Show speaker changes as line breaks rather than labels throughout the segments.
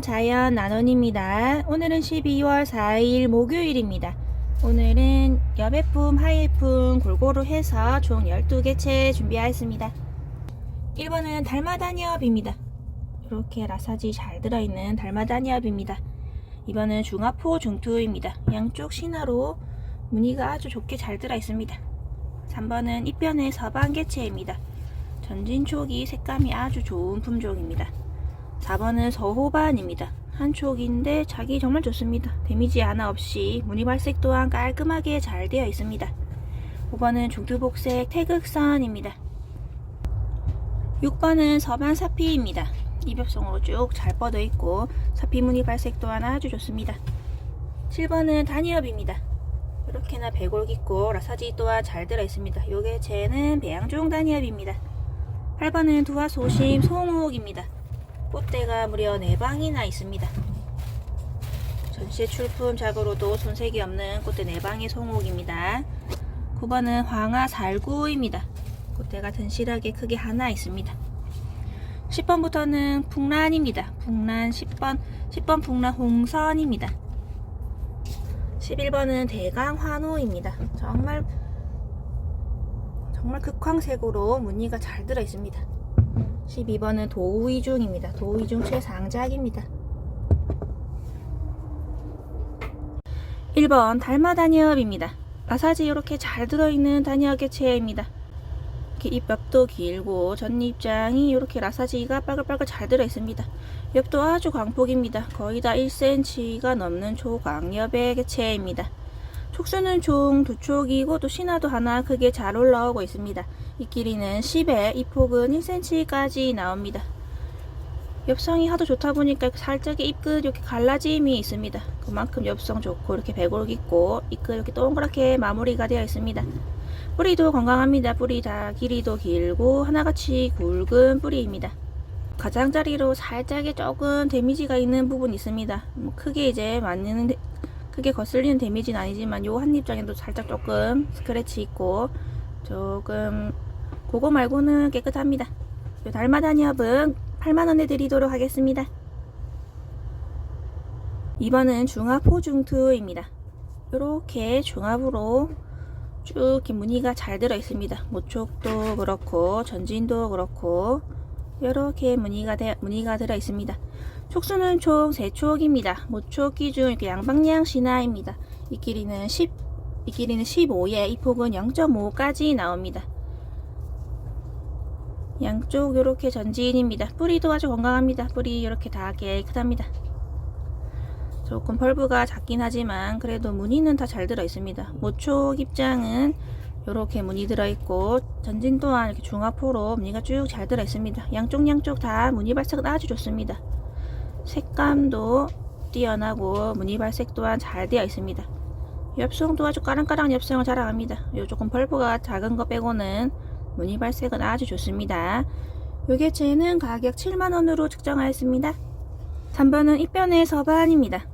자연 나눔입니다. 오늘은 12월 4일 목요일입니다. 오늘은 여배품, 하이품 골고루 해서 총 12개 채 준비하였습니다. 1번은 달마다니업입니다. 이렇게 라사지 잘 들어있는 달마다니업입니다. 2번은 중화포 중투입니다. 양쪽 신화로 무늬가 아주 좋게 잘 들어있습니다. 3번은 입변의 서방개체입니다. 전진촉이 색감이 아주 좋은 품종입니다. 4번은 서호반입니다. 한 촉인데 자기 정말 좋습니다. 데미지 하나 없이 무늬 발색 또한 깔끔하게 잘 되어 있습니다. 5번은 중투복색 태극선입니다. 6번은 서반 사피입니다. 이벽성으로 쭉 잘 뻗어 있고 사피 무늬 발색 또한 아주 좋습니다. 7번은 단이업입니다. 이렇게나 배골 깊고 라사지 또한 잘 들어 있습니다. 요게 쟤는 배양종 단이업입니다. 8번은 두화 소심 송옥입니다. 꽃대가 무려 4방이나 있습니다. 전시회 출품 작으로도 손색이 없는 꽃대 4방의 송옥입니다. 9번은 황화 살구입니다. 꽃대가 든실하게 크게 하나 있습니다. 10번부터는 풍란입니다. 풍란 10번, 10번 풍란 홍선입니다. 11번은 대강 환호입니다. 정말 정말 극황색으로 무늬가 잘 들어 있습니다. 12번은 도우이중입니다. 도우이중 최상작입니다. 1번 달마다니업입니다. 마사지 이렇게 잘 들어있는 다니업 개체입니다. 이렇게 잎엽도 길고 전잎장이 이렇게 라사지가 빨글빨글 잘 들어있습니다. 엽도 아주 광폭입니다. 거의 다 1cm가 넘는 초광엽의 개체입니다. 촉수는 총 두 촉이고 또 신화도 하나 크게 잘 올라오고 있습니다. 이 길이는 10에 이 폭은 1cm까지 나옵니다. 엽성이 하도 좋다 보니까 살짝의 잎끝 이렇게 갈라짐이 있습니다. 그만큼 엽성 좋고 이렇게 배골 깊고 잎끝 이렇게 동그랗게 마무리가 되어 있습니다. 뿌리도 건강합니다. 뿌리 다 길이도 길고 하나같이 굵은 뿌리입니다. 가장자리로 살짝의 조금 데미지가 있는 부분이 있습니다. 뭐 크게 이제 맞는 크게 거슬리는 데미지는 아니지만 요 한 입장에도 살짝 조금 스크래치 있고 조금 그거 말고는 깨끗합니다. 요 달마다니업은 8만원에 드리도록 하겠습니다. 2번은 중화포중투입니다. 이렇게 중합으로 쭉 무늬가 잘 들어 있습니다. 모촉도 그렇고 전진도 그렇고 이렇게 무늬가 되, 무늬가 들어 있습니다. 촉수는 총 3촉입니다. 모촉 기준 이렇게 양방향 신화입니다. 이 길이는 10, 이 길이는 15에 이 폭은 0.5까지 나옵니다. 양쪽 이렇게 전진입니다. 뿌리도 아주 건강합니다. 뿌리 이렇게 다 깨끗합니다. 조금 펄브가 작긴 하지만 그래도 무늬는 다 잘 들어 있습니다. 모촉 입장은 이렇게 무늬 들어 있고 전진 또한 이렇게 중화포로 무늬가 쭉 잘 들어 있습니다. 양쪽 양쪽 다 무늬 발색은 아주 좋습니다. 색감도 뛰어나고 무늬 발색 또한 잘 되어 있습니다. 엽성도 아주 까랑까랑 엽성을 자랑합니다. 요 조금 펄브가 작은 거 빼고는 무늬 발색은 아주 좋습니다. 요 개체는 가격 7만원으로 측정하였습니다. 3번은 입변의 서반입니다.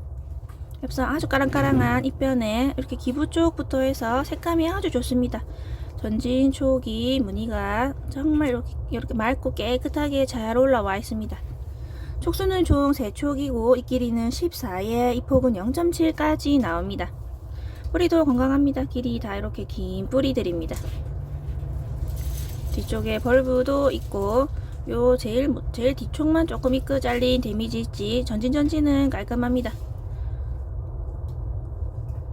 엽성 아주 까랑까랑한 입변에 이렇게 기부 쪽부터 해서 색감이 아주 좋습니다. 전진 촉이 무늬가 정말 이렇게, 이렇게 맑고 깨끗하게 잘 올라와 있습니다. 촉수는 총 3촉이고 이 길이는 14에 이 폭은 0.7까지 나옵니다. 뿌리도 건강합니다. 길이 다 이렇게 긴 뿌리들입니다. 뒤쪽에 벌브도 있고 요 제일 제일 뒤쪽만 조금 이끄 잘린 데미지 있지 전진 전진은 깔끔합니다.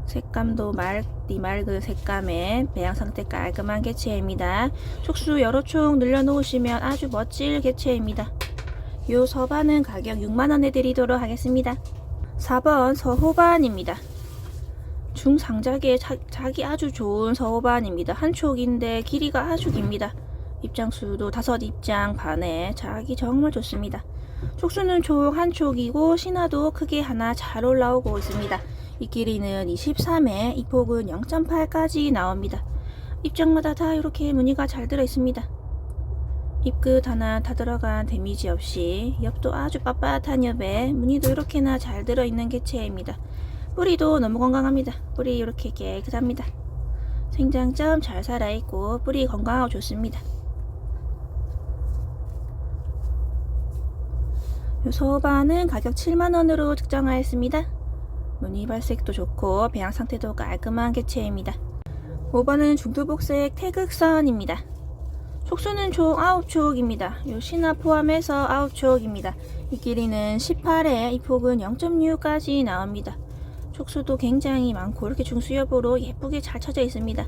색감도 맑디 맑은 색감의 배양 상태 깔끔한 개체입니다. 촉수 여러 촉 늘려 놓으시면 아주 멋질 개체입니다. 요 서반은 가격 6만원에 드리도록 하겠습니다. 4번 서호반입니다. 자, 자기 아주 좋은 서호반입니다. 한 촉인데 길이가 아주 깁니다. 입장수도 다섯 입장 반에 자기 정말 좋습니다. 촉수는 총 한 촉이고 신화도 크게 하나 잘 올라오고 있습니다. 이 길이는 23에 이 폭은 0.8까지 나옵니다. 입장마다 다 이렇게 무늬가 잘 들어 있습니다. 입끝 하나 다 들어간 데미지 없이 옆도 아주 빳빳한 옆에 무늬도 이렇게나 잘 들어 있는 개체입니다. 뿌리도 너무 건강합니다. 뿌리 이렇게 깨끗합니다. 생장점 잘 살아있고 뿌리 건강하고 좋습니다. 요 소반은 가격 7만원으로 측정하였습니다. 무늬 발색도 좋고 배양 상태도 깔끔한 개체입니다. 5번은 중두복색 태극선입니다. 촉수는 총 9촉입니다. 요 신화 포함해서 9촉입니다. 이 길이는 18에 이 폭은 0.6까지 나옵니다. 촉수도 굉장히 많고 이렇게 중수엽으로 예쁘게 잘 쳐져 있습니다.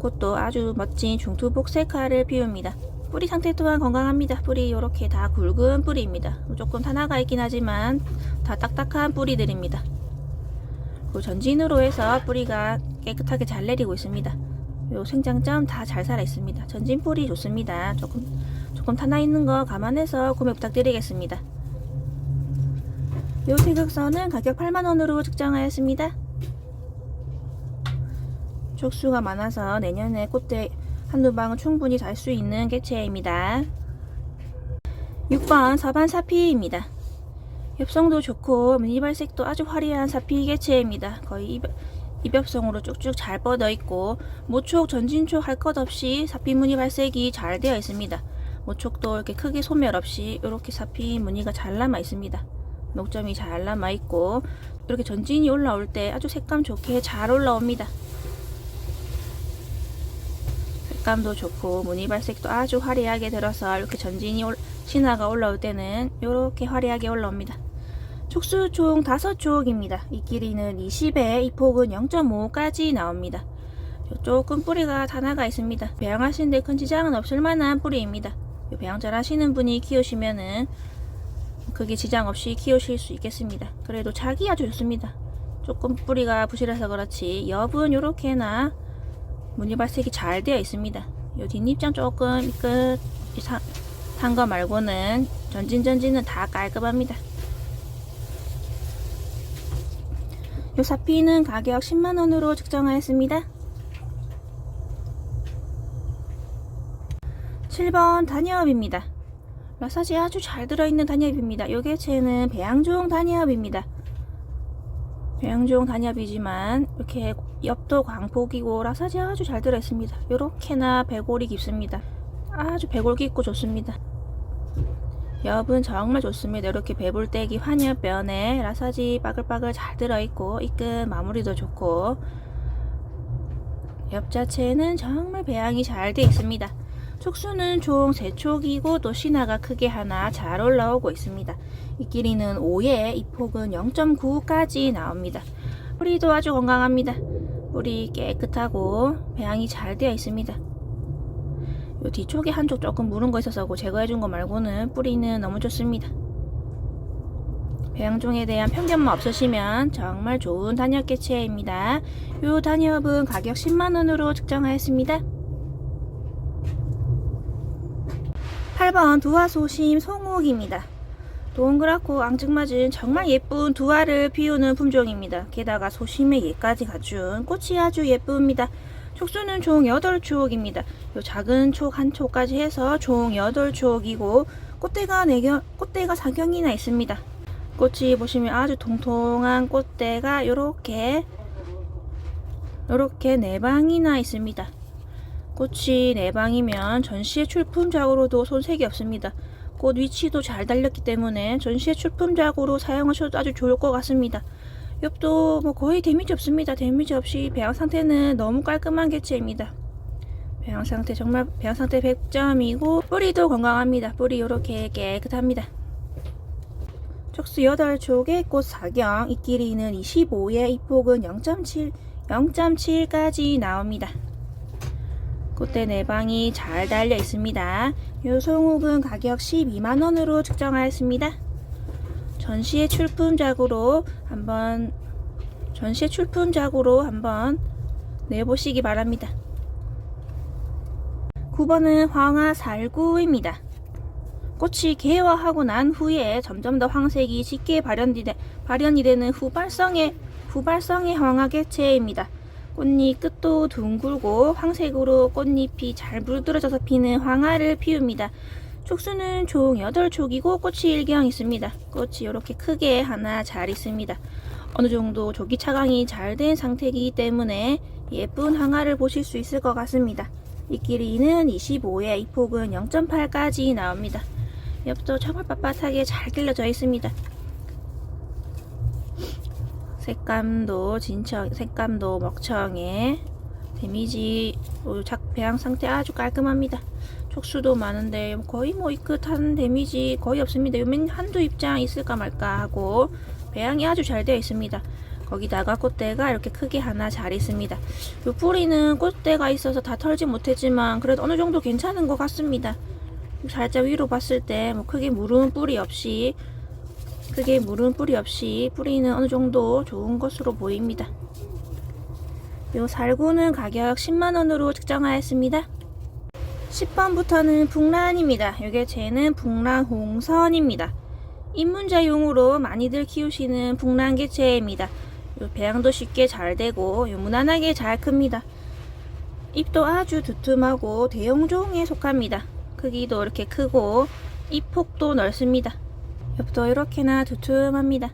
꽃도 아주 멋진 중투복색화를 피웁니다. 뿌리 상태 또한 건강합니다. 뿌리 이렇게 다 굵은 뿌리입니다. 조금 탄화가 있긴 하지만 다 딱딱한 뿌리들입니다. 그 전진으로 해서 뿌리가 깨끗하게 잘 내리고 있습니다. 요 생장점 다 잘 살아 있습니다. 전진 뿌리 좋습니다. 조금 조금 탄화 있는 거 감안해서 구매 부탁드리겠습니다. 요 태극선은 가격 8만원으로 측정하였습니다. 촉수가 많아서 내년에 꽃대 한두 방은 충분히 달수 있는 개체입니다. 6번 서반 사피입니다. 엽성도 좋고 무늬발색도 아주 화려한 사피 개체입니다. 거의 입, 입엽성으로 쭉쭉 잘 뻗어 있고 모촉, 전진촉 할 것 없이 사피 무늬 발색이 잘 되어 있습니다. 모촉도 이렇게 크게 소멸 없이 이렇게 사피 무늬가 잘 남아 있습니다. 녹점이 잘 남아 있고 이렇게 전진이 올라올 때 아주 색감 좋게 잘 올라옵니다. 색감도 좋고 무늬 발색도 아주 화려하게 들어서 이렇게 전진이 올, 신화가 올라올 때는 이렇게 화려하게 올라옵니다. 촉수 총 5촉입니다. 이 길이는 20에 이 폭은 0.5까지 나옵니다. 조금 뿌리가 다 나가 있습니다. 배양하시는데 큰 지장은 없을 만한 뿌리입니다. 배양 잘 하시는 분이 키우시면은 크게 지장 없이 키우실 수 있겠습니다. 그래도 자기 아주 좋습니다. 조금 뿌리가 부실해서 그렇지 엽은 이렇게나 무늬 발색이 잘 되어 있습니다. 요 뒷입장 조금 끝산거 말고는 전진 전진은 다 깔끔합니다. 요 사피는 가격 10만원으로 측정하였습니다. 7번 단엽입니다. 마사지 아주 잘 들어있는 단엽입니다. 요 개체는 배양종 단엽입니다. 배양종 단엽이지만 이렇게 옆도 광폭이고 라사지 아주 잘 들어있습니다. 요렇게나 배골이 깊습니다. 아주 배골 깊고 좋습니다. 엽은 정말 좋습니다. 이렇게 배불떼기 환엽변에 라사지 빠글빠글 잘 들어있고 이끈 마무리도 좋고 엽 자체는 정말 배양이 잘 되어 있습니다. 촉수는 총 3촉이고 또 신화가 크게 하나 잘 올라오고 있습니다. 이 길이는 5에 이 폭은 0.9까지 나옵니다. 뿌리도 아주 건강합니다. 뿌리 깨끗하고 배양이 잘 되어 있습니다. 요 뒤쪽에 한쪽 조금 무른 거 있어서 그거 제거해 준 거 말고는 뿌리는 너무 좋습니다. 배양종에 대한 편견만 없으시면 정말 좋은 단엽 개체입니다. 요 단엽은 가격 10만원으로 측정하였습니다. 8번 두화소심 송옥입니다. 동그랗고 앙증맞은 정말 예쁜 두화를 피우는 품종입니다. 게다가 소심의 예까지 갖춘 꽃이 아주 예쁩니다. 촉수는 총 8촉입니다. 요 작은 촉 한 촉까지 해서 총 8촉이고 꽃대가 4경, 꽃대가 4경이나 있습니다. 꽃이 보시면 아주 통통한 꽃대가 요렇게 요렇게 4방이나 있습니다. 꽃이 4방이면 전시회 출품작으로도 손색이 없습니다. 꽃 위치도 잘 달렸기 때문에 전시회 출품작으로 사용하셔도 아주 좋을 것 같습니다. 옆도 뭐 거의 데미지 없습니다. 데미지 없이 배양 상태는 너무 깔끔한 개체입니다. 배양 상태 정말 배양 상태 100점이고 뿌리도 건강합니다. 뿌리 이렇게 깨끗합니다. 촉수 8촉에 꽃 4경 이 길이는 25에 이 폭은 0.7 0.7까지 나옵니다. 꽃대 내방이 잘 달려 있습니다. 요 송옥은 가격 12만원으로 측정하였습니다. 전시회 출품작으로 한번 전시회 출품작으로 한번 내보시기 바랍니다. 9번은 황화 살구입니다. 꽃이 개화하고 난 후에 점점 더 황색이 짙게 발현이, 되, 발현이 되는 후발성의 후발성의 황화 개체입니다. 꽃잎 끝도 둥글고 황색으로 꽃잎이 잘 물들어져서 피는 황화를 피웁니다. 촉수는 총 8촉이고 꽃이 일경 있습니다. 꽃이 이렇게 크게 하나 잘 있습니다. 어느 정도 조기 차광이 잘 된 상태이기 때문에 예쁜 황화를 보실 수 있을 것 같습니다. 이 길이는 25에 이 폭은 0.8까지 나옵니다. 옆도 정말 빳빳하게 잘 길러져 있습니다. 색감도 진청, 색감도 먹청해. 데미지 어, 작 배양 상태 아주 깔끔합니다. 촉수도 많은데 거의 뭐 이끗한 데미지 거의 없습니다. 요맨 한두 입장 있을까 말까 하고 배양이 아주 잘 되어 있습니다. 거기다가 꽃대가 이렇게 크게 하나 잘 있습니다. 요 뿌리는 꽃대가 있어서 다 털지 못했지만 그래도 어느 정도 괜찮은 것 같습니다. 살짝 위로 봤을 때 뭐 크게 무른 뿌리 없이 크게 무른 뿌리 없이 뿌리는 어느 정도 좋은 것으로 보입니다. 요 살구는 가격 10만원으로 측정하였습니다. 10번부터는 북란입니다. 요게 쟤는 북란 홍선입니다. 입문자용으로 많이들 키우시는 북란 개체입니다. 요 배양도 쉽게 잘 되고 요 무난하게 잘 큽니다. 잎도 아주 두툼하고 대용종에 속합니다. 크기도 이렇게 크고 잎 폭도 넓습니다. 옆도 이렇게나 두툼합니다.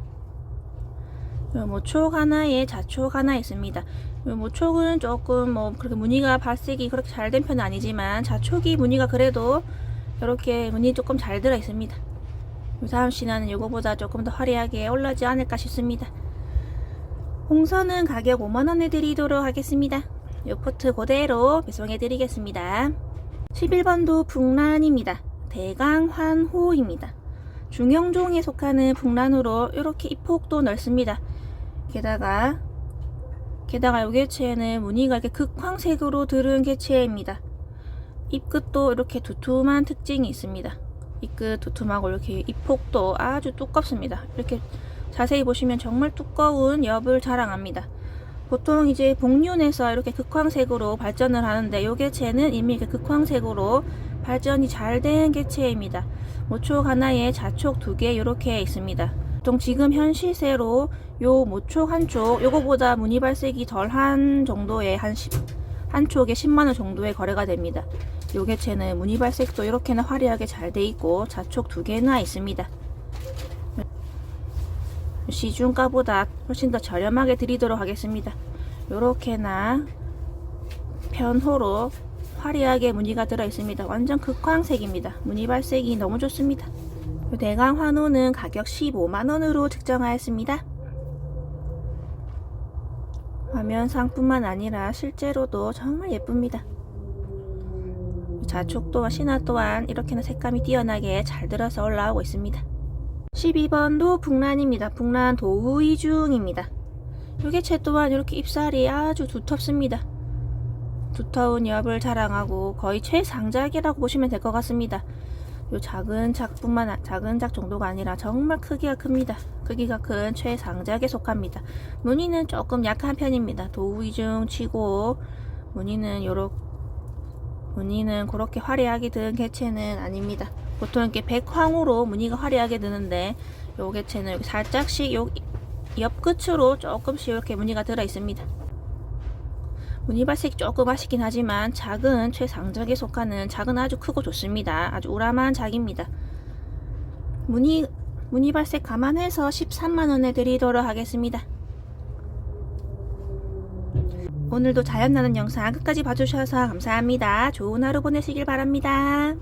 요 모촉 하나에 자촉 하나 있습니다. 요 모촉은 조금 뭐 그렇게 무늬가 발색이 그렇게 잘 된 편은 아니지만 자촉이 무늬가 그래도 이렇게 무늬 조금 잘 들어 있습니다. 요 다음 시나는 요거보다 조금 더 화려하게 올라지 않을까 싶습니다. 홍선은 가격 5만원에 드리도록 하겠습니다. 요 포트 그대로 배송해 드리겠습니다. 11번도 북란입니다. 대강환호입니다. 중형종에 속하는 북란으로 이렇게 잎폭도 넓습니다. 게다가 게다가 요 개체는 무늬가 이렇게 극황색으로 들은 개체입니다. 잎끝도 이렇게 두툼한 특징이 있습니다. 잎끝 두툼하고 이렇게 잎폭도 아주 두껍습니다. 이렇게 자세히 보시면 정말 두꺼운 엽을 자랑합니다. 보통 이제 복륜에서 이렇게 극황색으로 발전을 하는데 요 개체는 이미 극황색으로 발전이 잘 된 개체입니다. 모촉 하나에 자촉 두 개 이렇게 있습니다. 보통 지금 현 시세로 요 모촉 한쪽 요거보다 무늬 발색이 덜한 정도의 한 10, 한 촉에 10만원 정도의 거래가 됩니다. 요 개체는 무늬 발색도 이렇게나 화려하게 잘 돼 있고 자촉 두 개나 있습니다. 시중가보다 훨씬 더 저렴하게 드리도록 하겠습니다. 요렇게나 편호로 화려하게 무늬가 들어 있습니다. 완전 극황색입니다. 무늬 발색이 너무 좋습니다. 요 대강 환호는 가격 15만원으로 측정하였습니다. 화면상뿐만 아니라 실제로도 정말 예쁩니다. 자촉도 신화 또한 이렇게나 색감이 뛰어나게 잘 들어서 올라오고 있습니다. 12번도 북란입니다. 북란 도우이중입니다. 요개체 또한 이렇게 잎살이 아주 두텁습니다. 두터운 엽을 자랑하고 거의 최상작이라고 보시면 될 것 같습니다. 요 작은 작뿐만 아- 작은 작 정도가 아니라 정말 크기가 큽니다. 크기가 큰 최상작에 속합니다. 무늬는 조금 약한 편입니다. 도우이중 치고 무늬는 요렇게 무늬는 그렇게 화려하게 든 개체는 아닙니다. 보통 이렇게 백황으로 무늬가 화려하게 드는데 요 개체는 살짝씩 요 옆 끝으로 조금씩 이렇게 무늬가 들어 있습니다. 무늬 발색이 조금 아쉽긴 하지만 작은 최상작에 속하는 작은 아주 크고 좋습니다. 아주 우람한 작입니다. 무늬 무늬 발색 감안해서 13만원에 드리도록 하겠습니다. 오늘도 자연 나는 영상 끝까지 봐주셔서 감사합니다. 좋은 하루 보내시길 바랍니다.